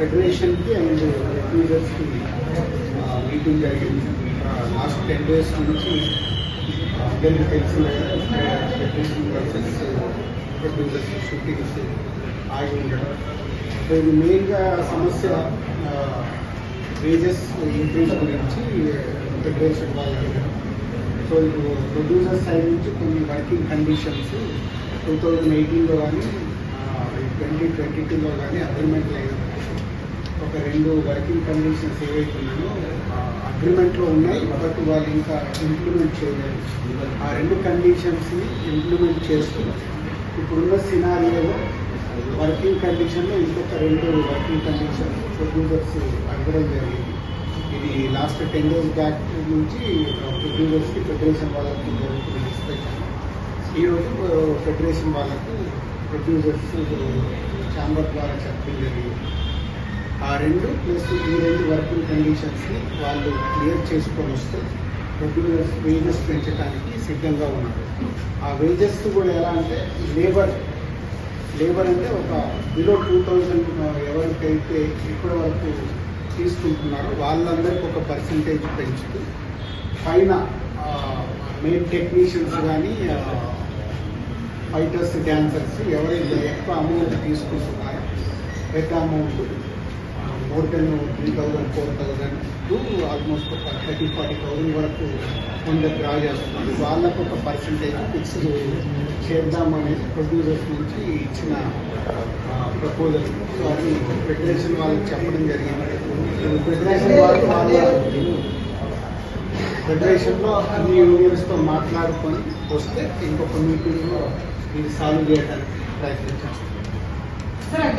ఫెడరేషన్కి and యూజర్స్కి meeting జరిగింది. Last ten days నుంచి అందరికీ తెలిసిన ఫెడరేషన్ ప్రాసెస్ ప్రొడ్యూసర్స్ షూటింగ్స్ ఆగి ఉండడం. సో ఇది మెయిన్గా సమస్య వేజెస్ ఇంక్రీజ్ గురించి ఫెడరేషన్ వాళ్ళు సో ఇప్పుడు ప్రొడ్యూసర్ సైడ్ నుంచి కొన్ని వర్కింగ్ కండిషన్స్ టూ థౌజండ్ ఎయిటీన్లో కానీ ట్వంటీ ట్వంటీ టూలో కానీ అగ్రిమెంట్లు ఒక రెండు వర్కింగ్ కండిషన్స్ ఏవైతే ఉన్నాయో అగ్రిమెంట్లో ఉన్నాయి. ఒకటి వాళ్ళు ఇంకా ఇంప్లిమెంట్ చేయలేదు. ఆ రెండు కండిషన్స్ని ఇంప్లిమెంట్ చేస్తూ ఇప్పుడున్న సినారియోలో వర్కింగ్ కండిషన్లో ఇంకొక రెండు వర్కింగ్ కండిషన్ ప్రొడ్యూసర్స్ అడగడం జరిగింది. ఇది లాస్ట్ టెన్ డేస్ బ్యాక్ నుంచి ప్రొడ్యూసర్స్కి ఫెడరేషన్ వాళ్ళకి జరుగుతున్న డిస్కషన్ ఈరోజు ఫెడరేషన్ వాళ్ళకు ప్రొడ్యూసర్స్ ఛాంబర్ ద్వారా చెప్పడం జరిగింది. ఆ రెండు ప్లస్ ఈ రెండు వర్కింగ్ కండిషన్స్ని వాళ్ళు క్లియర్ చేసుకొని వస్తే రెగ్యులర్ వేజెస్ పెంచడానికి సిద్ధంగా ఉన్నారు. ఆ వేజెస్ కూడా ఎలా అంటే లేబర్ లేబర్ అంటే ఒక బిలో టూ థౌజండ్ ఎవరికైతే ఇప్పటి వరకు తీసుకుంటున్నారో వాళ్ళందరికీ ఒక పర్సంటేజ్ పెంచుతూ పైన మెయిన్ టెక్నీషియన్స్ కానీ ఫైటర్స్ డ్యాన్సర్స్ ఎవరైతే ఎక్కువ అమౌంట్ తీసుకుంటున్నారో పెద్ద amount four ten three thousand four thousand to almost ఒక థర్టీ ఫార్టీ థౌజండ్ వరకు కొందరు డ్రా చేస్తున్నారు వాళ్ళకు ఒక పర్సంటేజ్ ఫిక్స్ చేద్దామనేది ప్రొడ్యూసర్స్ నుంచి ఇచ్చిన ప్రపోజల్ సో అది ఫెడరేషన్ వాళ్ళకి చెప్పడం జరిగింది. ఫెడరేషన్ వాళ్ళు వాళ్ళ ఫెడరేషన్లో అన్ని యూనియన్స్తో మాట్లాడుకొని వస్తే ఇంకొక మీటింగ్లో ఇది సాల్వ్ చేయడానికి ప్రయత్నం చేస్తాం